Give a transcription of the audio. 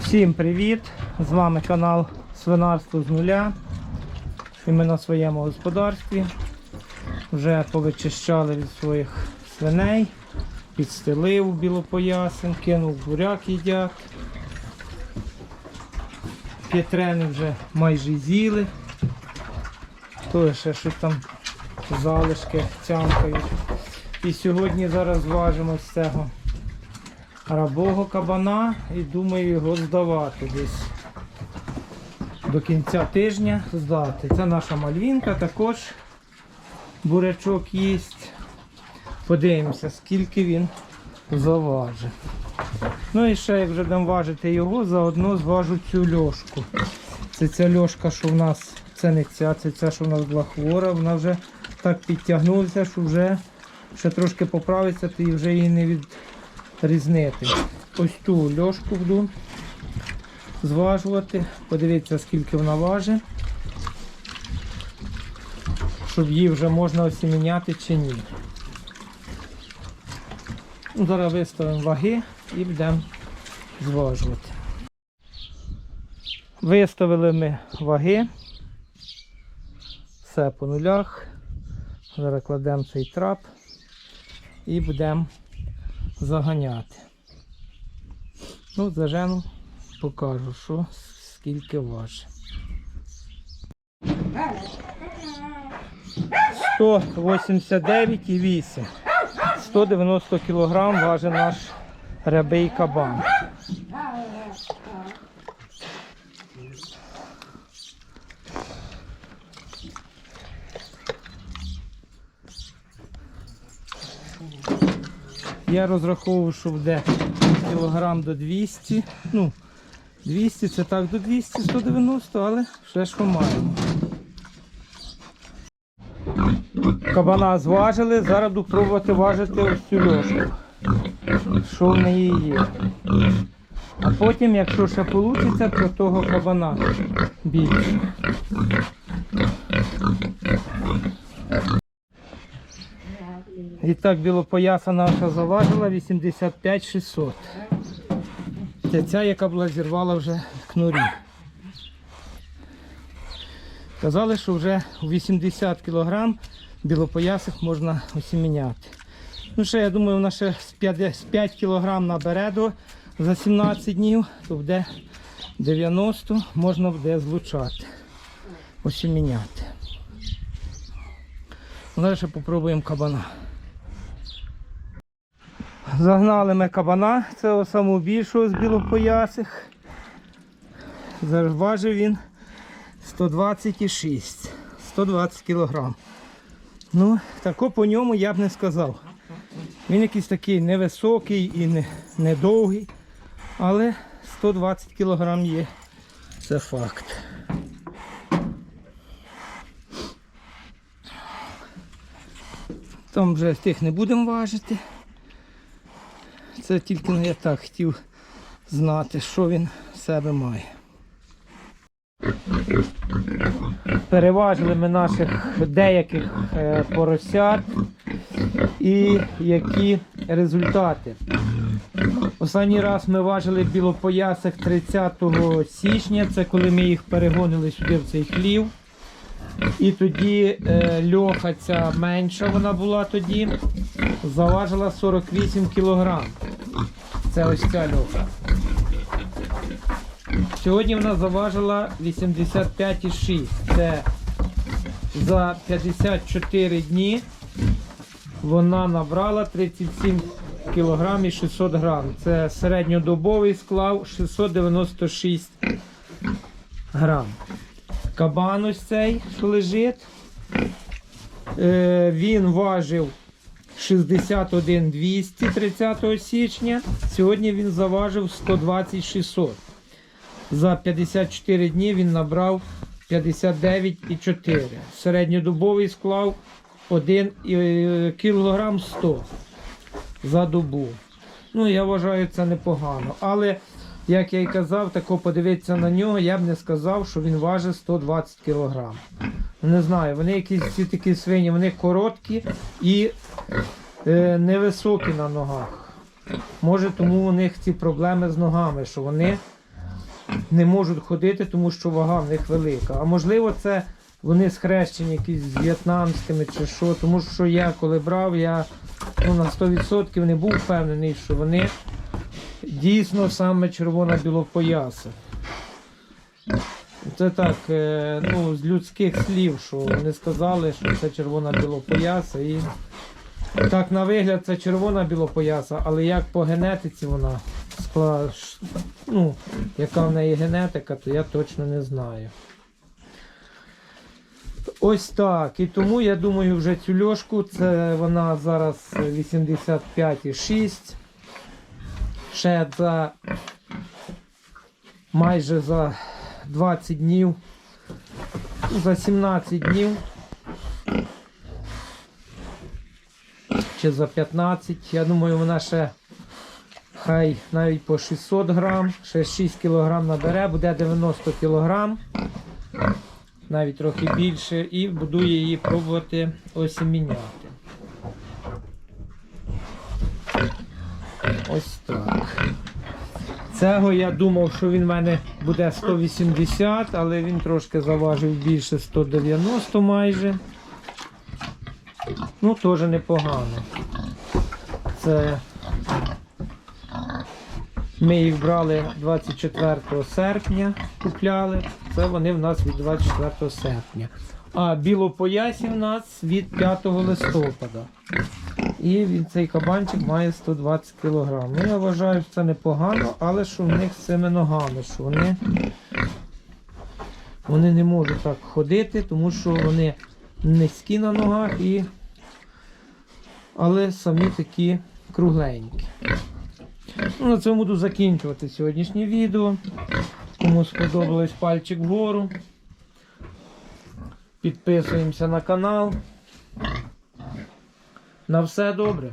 Всім привіт! З вами канал Свинарство з нуля. І ми на своєму господарстві вже повичищали від своїх свиней, підстелив білопоясин, кинув буряк їдять. П'ятрени вже майже з'їли. То ще щось там залишки цямкають. І сьогодні зараз зважимо з цього рабого кабана і думаю його здавати десь до кінця тижня здати. Це наша мальвінка, також бурячок їсть. Подивимося, скільки він заважить. Ну і ще, як вже будемо важити його, заодно зважу цю льошку. Це ця льошка, що в нас, це не ця, це ця, що в нас була хвора, вона вже так підтягнулася, що вже ще трошки поправиться, і вже її не відрізнити. Ось ту льошку буду зважувати. Подивіться, скільки вона важить. Щоб її вже можна осіміняти чи ні. Ну, Зараз виставимо ваги і будемо зважувати. Виставили ми ваги. Все по нулях. Зараз кладемо цей трап і будемо заганяти. Ну, зажену, покажу, що скільки важить. 189,8. 190 кг важить наш рябий кабан. Я розраховував, що буде кілограм до 200. Ну, 200 це так до 200, 190, але все що маємо. Кабана зважили, зараз буду пробувати важити ось цю льошку. Що в неї є. А потім, якщо ще вийде, то того кабана більше. Так білопояса наша заважила 85 600. Це ця, яка була зірвала вже кнурі. Казали, що вже 80 кг білопоясих можна осіміняти. Ну ще, я думаю, вона ще з 5, з 5 кг набере до за 17 днів, то буде 90 можна буде злучати, осіміняти. Зараз ще попробуємо кабана. Загнали ми кабана, цього самого більшого з білопоясих. Важив він 126, 120 кг. Ну, тако по ньому я б не сказав. Він якийсь такий невисокий і не, не але 120 кг є. Це факт. Там вже тих не будемо важити. Це тільки я так хотів знати, що він в себе має. Переважили ми наших деяких е, поросят і які результати. Останній раз ми важили білопоясих 30 січня, це коли ми їх перегонили сюди в цей хлів. І тоді е, льоха ця менша вона була тоді, заважила 48 кілограм. Це ось ця льоха. Сьогодні вона заважила 85,6. Це за 54 дні вона набрала 37 кг і 600 грам. Це середньодобовий склав 696 грам. Кабан ось цей, лежить. Е, він важив 61 200 30 січня. Сьогодні він заважив 120 600. За 54 дні він набрав 59,4. Середньодобовий склав 1 кг 100 за добу. Ну, я вважаю, це непогано. Але, як я й казав, тако подивитися на нього, я б не сказав, що він важить 120 кг. Не знаю, вони якісь ці такі свині, вони короткі і е, невисокі на ногах. Може, тому у них ці проблеми з ногами, що вони не можуть ходити, тому що вага в них велика. А можливо, це вони схрещені якісь з в'єтнамськими чи що. Тому що я коли брав, я ну, на 100% не був впевнений, що вони дійсно саме червона білопояса. Це так, е, ну, з людських слів, що вони сказали, що це червона білопояса. І так, на вигляд, це червона білопояса, але як по генетиці вона скла... ну, яка в неї генетика, то я точно не знаю. Ось так. І тому я думаю, вже цю льошку, це вона зараз 85,6. Ще за майже за 20 днів, за 17 днів. Чи за 15. Я думаю, вона ще хай навіть по 600 грам, ще 6 кілограм набере, буде 90 кілограм, навіть трохи більше, і буду її пробувати осіміняти. Ось так. Цього я думав, що він в мене буде 180, але він трошки заважив більше 190 майже. Ну, теж непогано. Це ми їх брали 24 серпня, купляли. Це вони в нас від 24 серпня. А білопоясі в нас від 5 листопада. І він цей кабанчик має 120 кг. Ну, я вважаю, що це непогано, але що в них з цими ногами, що вони, вони не можуть так ходити, тому що вони низькі на ногах, і... але самі такі кругленькі. Ну, на цьому буду закінчувати сьогоднішнє відео. Кому сподобалось пальчик вгору. Підписуємося на канал. На все добре.